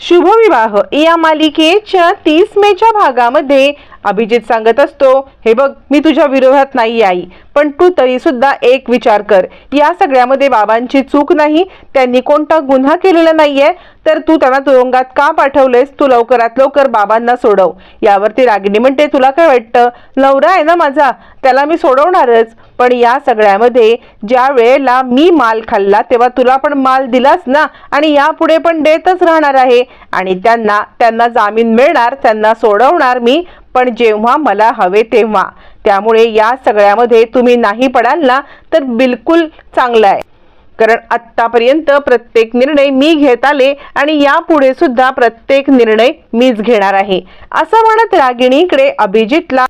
शुभविवाह. या मालिकेच्या तीस मेच्या भागामध्ये अभिजित सांगत असतो हे बघ मी तुझ्या विरोधात नाही आई. पण तू तरी सुद्धा एक विचार कर. या सगळ्यामध्ये बाबांची चूक नाही त्यांनी कोणता गुन्हा केलेला नाहीये तर तू त्यांना तुरुंगात का पाठवलेस? तू लवकरात लवकर बाबांना सोडव. यावरती रागिणी म्हणते तुला काय वाटतं? नवरा आहे ना माझा? त्याला मी सोडवणारच. पण या सगळ्यामध्ये ज्या वेळेला मी माल खाल्ला तेव्हा तुला पण माल दिलास ना? आणि यापुढे पण देतच राहणार आहे. आणि त्यांना त्यांना जामीन मिळणार त्यांना सोडवणार मी पण जेव्हा मला हवे तेव्हा. त्यामुळे या सगळ्यामध्ये तुम्ही नाही पडाल ना तर बिलकुल चांगलं आहे. कारण आत्तापर्यंत प्रत्येक निर्णय मी घेत आले आणि यापुढे सुद्धा प्रत्येक निर्णय मीच घेणार आहे. असं म्हणत रागिणीकडे अभिजितला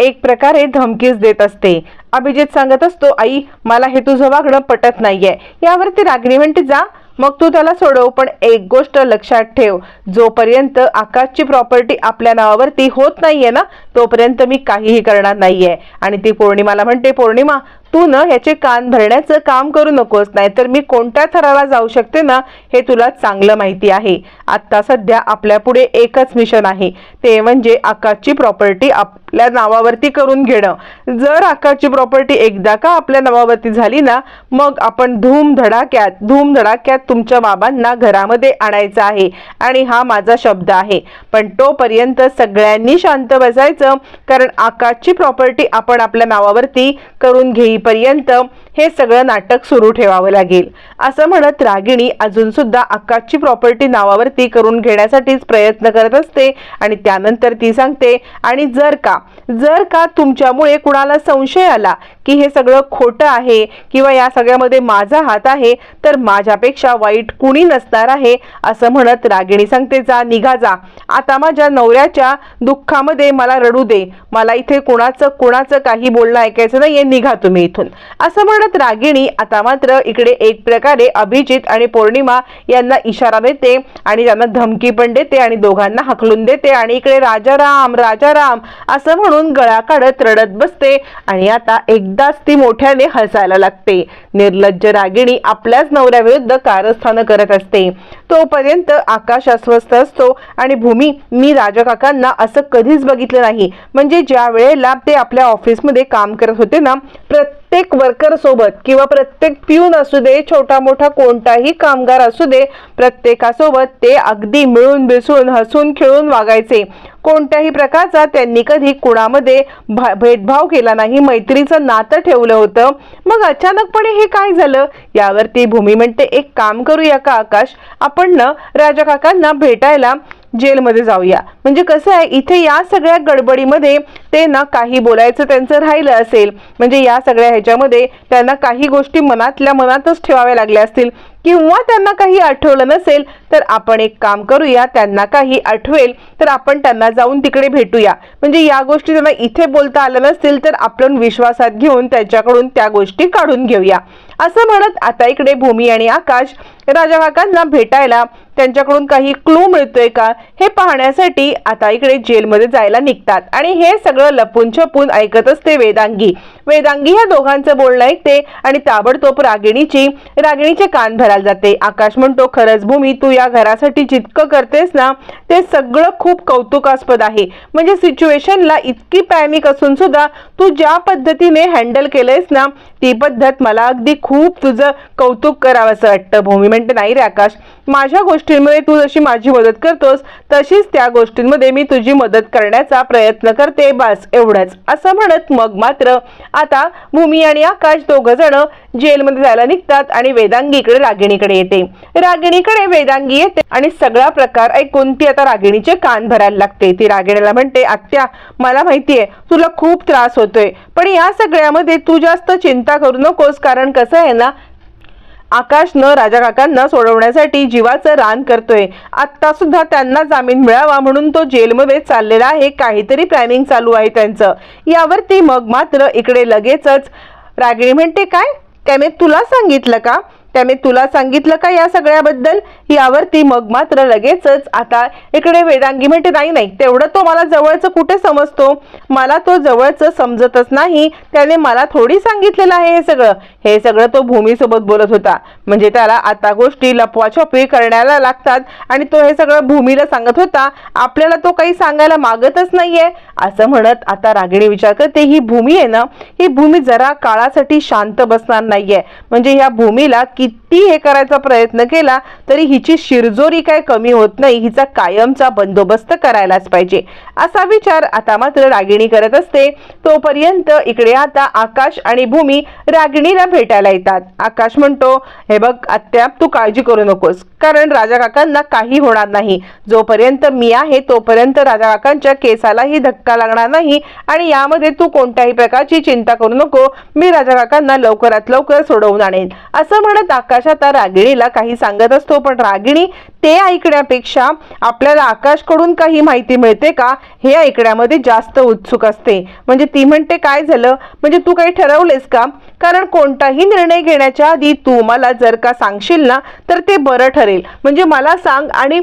एक प्रकारे धमकीच देत असते. अभिजित सांगत असतो आई मला हे तुझं वागणं पटत नाहीये. यावरती रागिणी म्हणते जा मग तू त्याला सोडव पण एक गोष्ट लक्षात ठेव. जोपर्यंत आकाशची प्रॉपर्टी आपल्या नावावरती होत नाहीये ना तोपर्यंत मी काहीही करणार नाहीये. आणि ती पौर्णिमाला म्हणते पौर्णिमा तू ना ह्याचे कान भरण्याचं काम करू नकोस नाहीतर मी कोणत्या थराला जाऊ शकते ना हे तुला चांगलं माहिती आहे. आत्ता सध्या आपल्यापुढे एकच मिशन आहे ते म्हणजे आकाशची प्रॉपर्टी आपल्या नावावरती करून घेणं. जर आकाशची प्रॉपर्टी एकदा का आपल्या नावावरती झाली ना मग आपण धूम धडाक्यात धूम धडाक्यात तुमच्या बाबांना घरामध्ये आणायचं आहे. आणि हा माझा शब्द आहे. पण तोपर्यंत सगळ्यांनी शांत बसायचं कारण आकाशची प्रॉपर्टी आपण आपल्या नावावरती करून घेई येईपर्यंत हे सगळं नाटक सुरू ठेवावं लागेल? असं म्हणत रागिणी अजून सुद्धा आकाशची प्रॉपर्टी नावावरती करून घेण्यासाठीच प्रयत्न करत असते आणि त्यानंतर ती सांगते आणि जर का जर का तुमच्यामुळे कुणाला संशय आला की हे सगळं खोटं आहे किंवा या सगळ्यामध्ये माझा हात आहे तर माझ्यापेक्षा वाईट कुणी नसणार आहे असं म्हणत रागिणी सांगते जा निघा जा. आता माझ्या नवऱ्याच्या दुःखामध्ये मला रडू दे. मला इथे कुणाचं कुणाचं काही बोलणं ऐकायचं नाहीये निघा तुम्ही इथून. असं म्हणत रागिणी आता मात्र इकडे एक प्रकारे अभिजित आणि पौर्णिमा यांना इशारा देते आणि त्यांना धमकी पण देते आणि दोघांना हकलून देते आणि इकडे राजाराम राजाराम असं म्हणून गळा काढत रडत बसते. आणि आता एक एकदाच ती मोठ्याने हसायला लागते. निर्लज्ज रागिणी आपल्याच नवऱ्याविरुद्ध कारस्थानं करत असते. तोपर्यंत आकाश अस्वस्थ असतो आणि भूमी मी राजकाकांना असं कधीच बघितलं नाही. म्हणजे ज्या वेळेला ते आपल्या ऑफिसमध्ये काम करत होते ना प्रत्येक वर्कर सोबत किंवा प्रत्येक प्यून असू दे छोटा मोठा कोणताही कामगार असू दे प्रत्येकासोबत ते अगदी मिळून मिसळून हसून खेळून वागायचे. कोणत्याही प्रकारचा त्यांनी कधी कुणामध्ये भा- भेदभाव केला नाही मैत्रीचं नातं ठेवलं होतं. मग अचानकपणे हे काय झालं? यावरती भूमी म्हणते एक काम करूया का आकाश? आपण ना राजा काकांना भेटायला जेलमध्ये जाऊया. म्हणजे कसं आहे इथे या सगळ्या गडबडीमध्ये ते ना काही बोलायचं त्यांचं राहिलं असेल. म्हणजे या सगळ्या ह्याच्यामध्ये त्यांना काही गोष्टी मनातल्या मनातच ठेवाव्या लागल्या असतील. किंवा त्यांना काही आठवलं नसेल तर आपण एक काम करूया त्यांना काही आठवेल तर आपण त्यांना जाऊन तिकडे भेटूया. म्हणजे या गोष्टी त्यांना इथे बोलता आल्या नसतील तर आपण विश्वासात घेऊन त्याच्याकडून त्या गोष्टी काढून घेऊया. असं म्हणत आता इकडे भूमी आणि आकाश राजा काकांना भेटायला त्यांच्याकडून काही क्लू मिळतोय का? हे पाहण्यासाठी आता इकडे जेलमध्ये जायला निघतात. आणि हे सगळं लपून छपून ऐकत असते वेदांगी. वेदांगी या दोघांचं बोलणं ऐकते आणि ताबडतोब रागिणीची रागिणीचे कान भरायला जाते. आकाश म्हणतो खरंच भूमी तू या घरासाठी जितकं करतेस ना ते सगळं खूप कौतुकास्पद आहे. म्हणजे सिच्युएशनला इतकी पॅनिक असून सुद्धा तू ज्या पद्धतीने हँडल केलंयस ना ती पद्धत मला अगदी खूप तुझं कौतुक करावं असं वाटतं. भूमी म्हणते नाही रे आकाश माझ्या गोष्टींमध्ये तू जशी माझी मदत करतोस तशीच त्या गोष्टींमध्ये मी तुझी मदत करण्याचा प्रयत्न करते बस एवढंच. असं म्हणत मग मात्र आता भूमी आणि आकाश दोघं जण जेलमध्ये जायला निघतात आणि वेदांगीकडे रागिणीकडे येते. रागिणीकडे वेदांगी येते आणि सगळा प्रकार ऐकून ती आता रागिणीचे कान भरायला लागते. ती रागिणीला म्हणते आत्या मला माहितीये तुला खूप त्रास होतोय पण या सगळ्यामध्ये तू जास्त चिंता करू नकोस कारण कसं आहे ना आकाश न राजा काकांना सोडवण्यासाठी जीवाचं रान करतोय. आत्ता सुद्धा त्यांना जामीन मिळावा म्हणून तो जेलमध्ये चाललेला आहे. काहीतरी प्लॅनिंग चालू आहे त्यांचं. यावरती मग मात्र इकडे लगेचच रागिणी म्हणते काय? त्याने तुला सांगितलं का? त्याने तुला सांगितलं का या सगळ्याबद्दल? यावरती मग मात्र लगेचच आता इकडे वेदांगी म्हणते नाही नाही तेवढं तो मला जवळचं कुठे समजतो? मला तो जवळचं समजतच नाही. त्याने मला थोडी सांगितलेलं आहे हे सगळं. हे सगळं तो भूमीसोबत बोलत होता. म्हणजे त्याला आता गोष्टी लपवाछपवी करण्याला लागतात आणि तो हे सगळं भूमीला सांगत होता. आपल्याला तो काही सांगायला मागतच नाहीये. असं म्हणत आता रागिणी विचार करते ही भूमी आहे ना? ही भूमी जरा काळासाठी शांत बसणार नाहीये. म्हणजे ह्या भूमीला किती हे करायचा प्रयत्न केला तरी हिची शिरजोरी काय कमी होत नाही हिचा कायमचा बंदोबस्त करायलाच पाहिजे. असा विचार आता मात्र रागिणी करत असते. तोपर्यंत इकडे आता आकाश आणि भूमी रागिणीला भेटायला येतात. आकाश म्हणतो हे बघ अत्याप तू काळजी करू नकोस. कारण राजा काकांना काही होणार नाही. जोपर्यंत मी आहे तोपर्यंत राजा काकांच्या केसालाही धक्का लागणार नाही आणि यामध्ये तू कोणत्याही प्रकारची चिंता करू नको. मी राजा काकांना लवकरात लवकर सोडवून आणेन. असं म्हणत आकाश आता रागिणीला काही सांगत असतो. पण रागिणी ते ऐकण्यापेक्षा आपल्याला आकाशकडून काही माहिती मिळते का? हे ऐकण्यामध्ये जास्त उत्सुक असते. म्हणजे ती म्हणते काय झालं? म्हणजे तू काही ठरवलेस का? कारण कोणताही निर्णय घेण्याच्या आधी तू मला जर का सांगशील ना तर ते बरं ठरेल. म्हणजे मला सांग आणि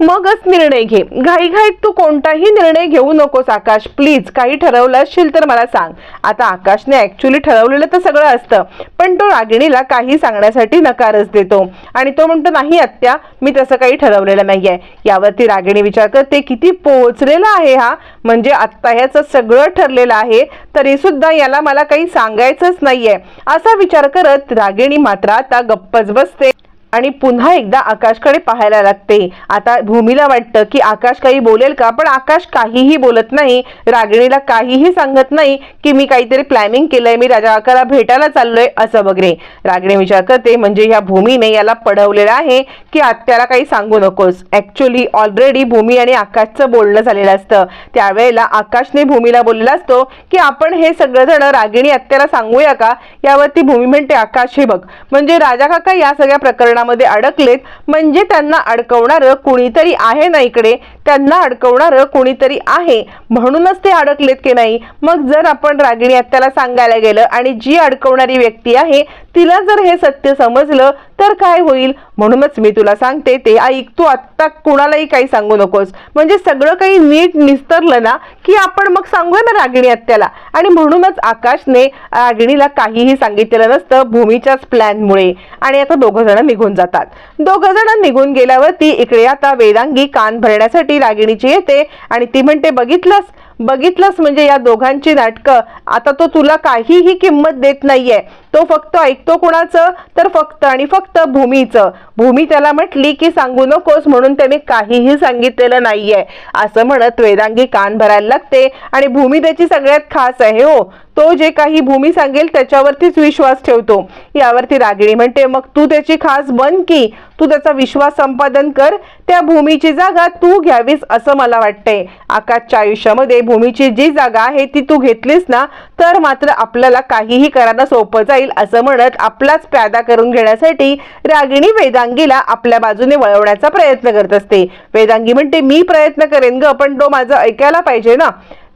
मगच निर्णय घे. घाईघाईत तू कोणताही निर्णय घेऊ नकोस आकाश. प्लीज काही ठरवलं असशील तर मला सांग. आता आकाशने ॲक्च्युली ठरवलेलं तर सगळं असतं. पण तो रागिणीला काही सांगण्यासाठी नकारच देतो. आणि तो म्हणतो नाही आत्या मी तसं काही ठरवलेलं नाहीये. यावरती रागिणी विचार करते किती पोहोचलेला आहे हा? म्हणजे आत्ता ह्याचं सगळं ठरलेलं आहे तरी सुद्धा याला मला काही सांगायचंच नाहीये. असा विचार करत रागिणी मात्र आता गप्पच बसते. आणि पुन्हा एकदा आकाशकडे पाहायला लागते. आता भूमीला वाटतं की आकाश काही बोलेल का? पण आकाश काहीही बोलत नाही. रागिणीला काहीही सांगत नाही की मी काहीतरी प्लॅनिंग केलंय मी राजा आकाला भेटायला चाललोय असं वगैरे. रागिणी विचार करते म्हणजे ह्या भूमीने याला पडवलेलं आहे की आत्याला काही सांगू नकोस. ऍक्च्युली ऑलरेडी भूमी आणि आकाशचं बोलणं झालेलं असतं. त्यावेळेला आकाशने भूमीला बोललेला असतो की आपण हे सगळंजण रागिणी आत्याला सांगूया का? यावरती भूमी म्हणते आकाश हे बघ. म्हणजे राजा काका या सगळ्या प्रकरणात प्रकरणामध्ये अडकलेत म्हणजे त्यांना अडकवणारं कुणीतरी आहे ना इकडे त्यांना अडकवणारं कुणीतरी आहे. म्हणूनच ते अडकलेत की नाही? मग जर आपण रागिणी आत्याला सांगायला गेलं आणि जी अडकवणारी व्यक्ती आहे तिला जर हे सत्य समजलं तर काय होईल? म्हणूनच मी तुला सांगते ते ऐक. तू आत्ता कुणालाही काही सांगू नकोस. म्हणजे सगळं काही नीट निस्तरलं ना की आपण मग सांगूया ना रागिणी आत्याला. आणि म्हणूनच आकाशने रागिणीला काहीही सांगितलेलं नसतं भूमीच्याच प्लॅनमुळे. आणि आता दोघं जण निघून जातात. दोघं जण निघून गेल्यावरती इकडे आता वेदांगी कान भरण्यासाठी रागिणीची येते आणि ती म्हणते बघितलंस? बघितलंस म्हणजे या दोघांची नाटकं. आता तो तुला काहीही किंमत देत नाहीये. तो फक्त ऐकतो कुणाचं? तर फक्त आणि फक्त भूमीचं. भूमी त्याला म्हटली की सांगू नकोस म्हणून त्याने काहीही सांगितलेलं नाहीये. असं म्हणत वेदांगी कान भरायला लागते आणि भूमी त्याची सगळ्यात खास आहे हो. तो जे काही भूमी सांगेल त्याच्यावरतीच विश्वास ठेवतो. यावरती रागिणी म्हणते मग तू त्याची खास बन की? तू त्याचा विश्वास संपादन कर. त्या भूमीची जागा तू घ्यावीस असं मला वाटतंय. आकाशच्या आयुष्यामध्ये भूमीची जी जागा आहे ती तू घेतलीस ना तर मात्र आपल्याला काहीही करायला सोपं जाईल असं म्हणत आपलाच प्यादा करून घेण्यासाठी रागिणी वेदांगीला आपल्या बाजूने वळवण्याचा प्रयत्न करत असते. वेदांगी म्हणते मी प्रयत्न करेन ग पण तो माझं ऐकायला पाहिजे ना.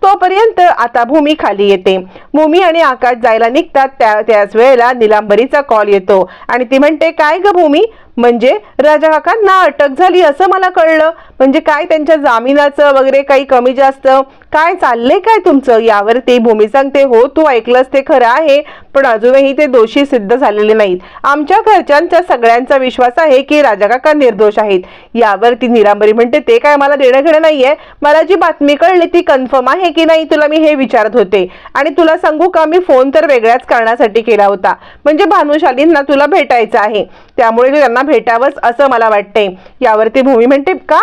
तोपर्यंत आता भूमी खाली येते. भूमी आणि आकाश जायला निघतात त्या त्याच वेळेला निलांबरीचा कॉल येतो. आणि ती म्हणते काय ग भूमी? म्हणजे राजा काकांना अटक झाली असं मला कळलं. म्हणजे काय त्यांच्या जामिनाचं वगैरे काही कमी जास्त? काय चाललंय काय तुमचं? यावरती भूमी सांगते हो तू ऐकलंस ते खरं आहे पण अजूनही ते दोषी सिद्ध झालेले नाहीत. आमच्या घरच्यांचा सगळ्यांचा विश्वास आहे की राजा काका निर्दोष आहेत. यावरती निरांबरी म्हणते ते काय मला देणं घेणं नाहीये. मला जी बातमी कळली ती कन्फर्म आहे की नाही तुला मी हे विचारत होते. आणि तुला सांगू का मी फोन तर वेगळ्याच कारणासाठी केला होता. म्हणजे भानुशालींना तुला भेटायचं आहे. त्यामुळे त्यांना भेटावंच असं मला वाटते यावरती भूमी म्हणते का?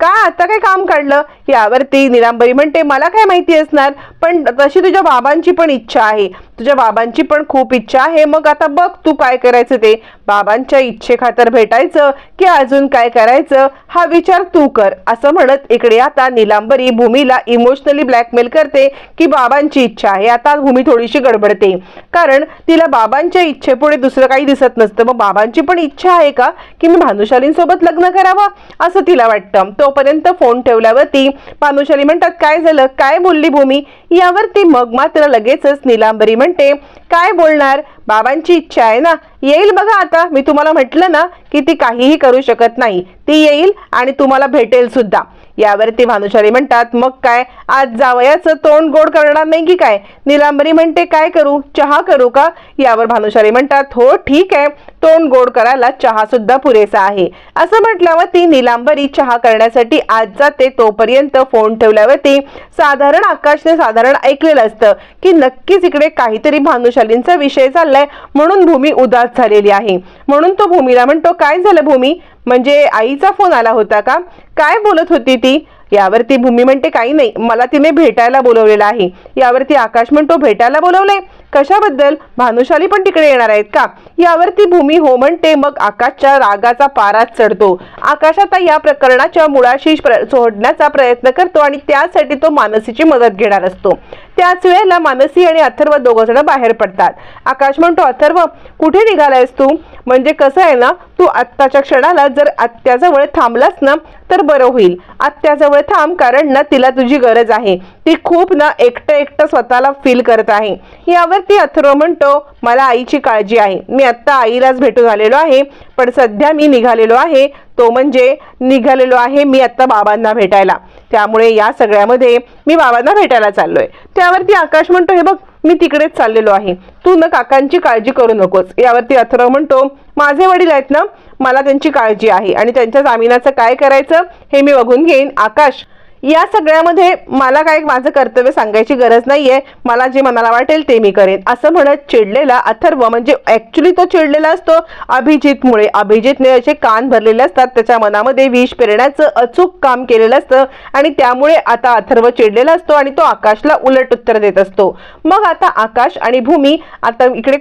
का आता काय काम काढलं? यावरती निलांबरी म्हणते मला काय माहिती असणार पण तशी तुझ्या बाबांची पण इच्छा आहे. तुझ्या बाबांची पण खूप इच्छा आहे. मग आता बघ तू काय करायचं ते? बाबांच्या इच्छेखातर भेटायचं की अजून काय करायचं? हा विचार तू कर. असं म्हणत इकडे आता निलांबरी भूमीला इमोशनली ब्लॅकमेल करते की बाबांची इच्छा आहे. आता भूमी थोडीशी गडबडते. कारण तिला बाबांच्या इच्छेपुढे दुसरं काही दिसत नसतं. मग बाबांची पण इच्छा आहे का? की मी भानुशालींसोबत लग्न करावं? असं तिला वाटतं. तोपर्यंत फोन ठेवल्यावरती पानुशाली म्हणतात काय झालं? काय बोलली भूमी? यावरती मग मात्र लगेचच निलांबरी म्हणते काय बोलणार? बाबांची इच्छा आहे ना येईल बघा आता. मी तुम्हाला म्हटलं ना की ती काहीही करू शकत नाही. ती येईल आणि तुम्हाला भेटेल सुद्धा. यावरती भानुशाली म्हणतात मग काय? आज जावयाचं तोंड गोड करणार नाही की काय? निलांबरी म्हणते काय करू? चहा करू का? यावर भानुशाली म्हणतात हो ठीक आहे. तोंड गोड करायला चहा सुद्धा पुरेसा आहे. असं म्हटल्यावर ती निलांबरी चहा करण्यासाठी आज जाते. तोपर्यंत फोन ठेवल्यावरती साधारण आकाशने साधारण ऐकलेलं असतं की नक्कीच इकडे काहीतरी भानुशालींचा विषय चाललाय म्हणून भूमी उदास झालेली आहे. म्हणून तो भूमीला म्हणतो काय झालं भूमी? म्हणजे आईचा फोन आला होता का? काय बोलत होती ती? यावरती भूमी म्हणते काही नाही मला तिने भेटायला बोलवलेलं आहे. यावरती आकाश म्हणतो भेटायला बोलवलंय? कशाबद्दल? भानुशाली पण तिकडे येणार आहेत का? यावरती भूमी हो म्हणते मग आकाशच्या रागाचा पारा चढतो. आकाश आता या प्रकरणाच्या मुळाशी सोडण्याचा प्रयत्न करतो आणि त्यासाठी तो मानसीची मदत घेणार असतो. त्याच वेळेला मानसी आणि अथर्व दोघ जण बाहेर पडतात. आकाश म्हणतो अथर्व कुठे निघालायस तू? म्हणजे कसं आहे ना तू आत्ताच्या क्षणाला जर आत्याजवळ थांबलास ना तर बरं होईल. आत्याजवळ थांब कारण ना तिला तुझी गरज आहे. ती खूप ना एकटं एकटं स्वतःला फील करत आहे. यावरती अथर्व म्हणतो मला आईची काळजी आहे. मी आत्ता आईलाच भेटून आलेलो आहे पण सध्या मी निघालेलो आहे. तो म्हणजे निघालेलो आहे मी आत्ता बाबांना भेटायला. त्यामुळे या सगळ्यामध्ये मी बाबांना भेटायला चाललोय. त्यावरती आकाश म्हणतो हे बघ मी तिकडेच चाललेलो आहे. तू न काकांची काळजी करू नकोस. यावरती अथर्व म्हणतो माझे वडील आहेत ना मला त्यांची काळजी आहे आणि त्यांच्या जामिनाचं काय करायचं हे मी बघून घेईन आकाश. या सगळ्यामध्ये मला काय माझं कर्तव्य सांगायची गरज नाहीये. मला जे मनाला वाटेल ते मी करेन. असं म्हणत चिडलेला अथर्व म्हणजे ऍक्च्युली तो चिडलेला असतो. अभिजितमुळे. अभिजितने असे कान भरलेले असतात. त्याच्या मनामध्ये विष पेरण्याचं अचूक काम केलेलं असतं. आणि त्यामुळे आता अथर्व चिडलेला असतो आणि तो आकाशला उलट उत्तर देत असतो. मग आता आकाश आणि भूमी आता इकडे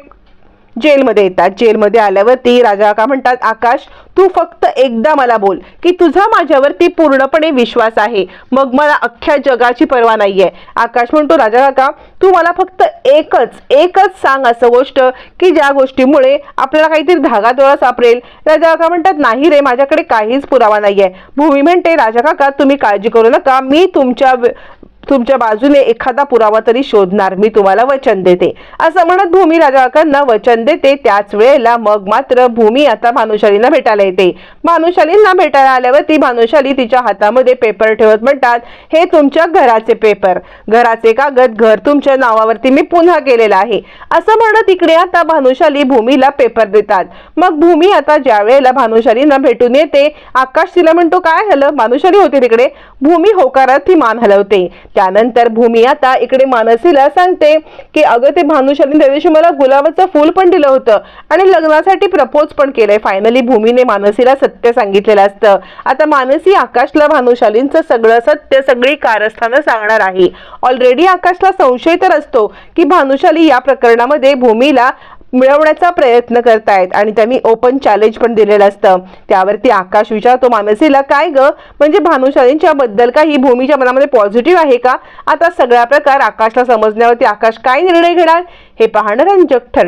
जेलमध्ये येतात. जेलमध्ये आल्यावरती राजा काका म्हणतात आकाश तू फक्त एकदा मला बोल की तुझा माझ्यावरती पूर्णपणे विश्वास आहे. मग मला अख्ख्या जगाची पर्वा नाही आहे आकाश म्हणतो राजा काका तू मला फक्त एकच एकच सांग असं गोष्ट की ज्या गोष्टीमुळे आपल्याला काहीतरी धागा दोळा सापडेल. राजा काका म्हणतात नाही रे माझ्याकडे काहीच पुरावा नाही आहे भूमी म्हणते राजा काका तुम्ही काळजी करू नका. मी तुमच्या तुमच्या बाजूने एखादा पुरावा तरी शोधणार मी तुम्हाला वचन देते. असं म्हणत भूमी राजाकांना वचन देते. त्याच वेळेला मग मात्र भूमी आता भानुशालींना भेटायला येते. भानुशालींना भेटायला आल्यावर ती भानुशाली तिच्या हातामध्ये पेपर ठेवत म्हणतात हे तुमच्या घराचे पेपर घराचे कागद घर तुमच्या नावावरती मी पुन्हा केलेलं आहे. असं म्हणत इकडे आता भानुशाली भूमीला पेपर देतात. मग भूमी आता ज्या वेळेला भानुशालींना भेटून येते आकाश तिला म्हणतो काय झालं भानुशाली होती तिकडे. भूमी होकारात ती मान हलवते. त्यानंतर भूमी आता इकडे मानसीला सांगते की अगं ते भानुशालीने त्या दिवशी मला गुलाबाचं फूल पण दिलं होतं आणि लग्नासाठी प्रपोज पण केलंय. फायनली भूमीने मानसीला सत्य सांगितलेलं असतं. आता मानसी आकाशला भानुशालींचं सगळं सत्य सगळी कारस्थानं सांगणार आहे. ऑलरेडी आकाशला संशय तर असतो की भानुशाली या प्रकरणामध्ये भूमीला मिळवण्याचा प्रयत्न करतायत. आणि त्यांनी ओपन चॅलेंज पण दिलेलं असतं. त्यावरती आकाश विचारतो मानसीला काय ग? म्हणजे भानुशालींच्या बद्दल काही भूमीच्या मनामध्ये पॉझिटिव्ह आहे का? आता सगळा प्रकार आकाशला समजण्यावरती आकाश काय निर्णय घेणार? हे पाहणं रंजक ठर